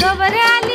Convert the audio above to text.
गबर आली